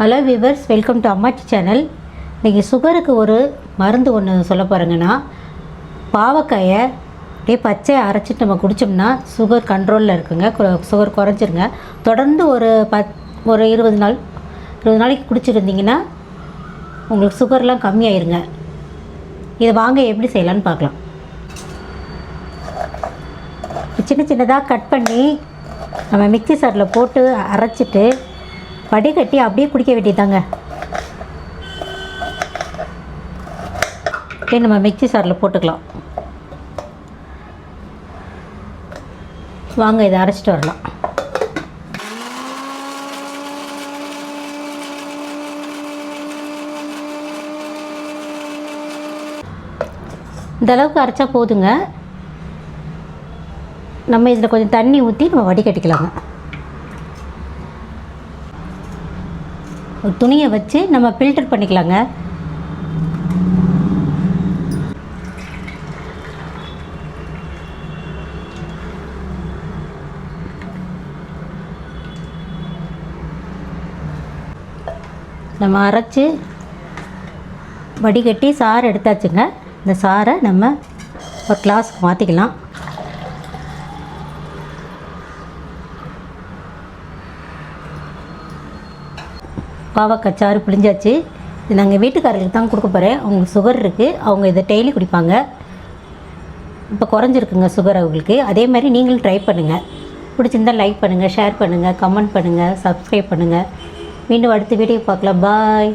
Hello viewers welcome to Ammachi channel இன்றைக்கி சுகருக்கு ஒரு மருந்து ஒன்று சொல்ல போகிறேங்கன்னா பாவக்காயை அப்படியே பச்சையை அரைச்சிட்டு நம்ம குடித்தோம்னா சுகர் கண்ட்ரோலில் இருக்குங்க. சுகர் குறைஞ்சிருங்க. தொடர்ந்து ஒரு பத் ஒரு இருபது நாள் இருபது நாளைக்கு குடிச்சிருந்தீங்கன்னா உங்களுக்கு சுகர்லாம் கம்மியாயிருங்க. இதை வாங்க எப்படி செய்யலான்னு பார்க்கலாம். சின்ன சின்னதாக கட் பண்ணி நம்ம மிக்ஸி சாரில் போட்டு அரைச்சிட்டு வடிகட்டி அப்படியே குடிக்க வேண்டியதாங்க அப்படியே நம்ம மிக்ஸி சாரில் போட்டுக்கலாம். வாங்க இதை அரைச்சிட்டு வரலாம். இந்தளவுக்கு அரைச்சா போதுங்க. நம்ம இதில் கொஞ்சம் தண்ணி ஊற்றி நம்ம வடிகட்டிக்கலாங்க துணியை வச்சு நம்ம ஃபில்டர் பண்ணிக்கலாங்க. நம்ம அரைச்சி வடிகட்டி சாறு எடுத்தாச்சுங்க. இந்த சாறை நம்ம ஒரு கிளாஸ்க்கு மாற்றிக்கலாம் பாவக்காய் சாறு பிழிஞ்சாச்சு. இது நாங்கள் வீட்டுக்காரர்களுக்கு தான் கொடுக்க போகிறேன் அவங்களுக்கு சுகர் இருக்குது அவங்க இதை டெய்லி குடிப்பாங்க. இப்போ குறைஞ்சிருக்குங்க சுகர் அவங்களுக்கு. அதே மாதிரி நீங்களும் ட்ரை பண்ணுங்கள் பிடிச்சிருந்தா லைக் பண்ணுங்கள் ஷேர் பண்ணுங்கள் கமெண்ட் பண்ணுங்கள் சப்ஸ்கிரைப் பண்ணுங்கள் மீண்டும் அடுத்த வீடியோ பார்க்கலாம். பாய்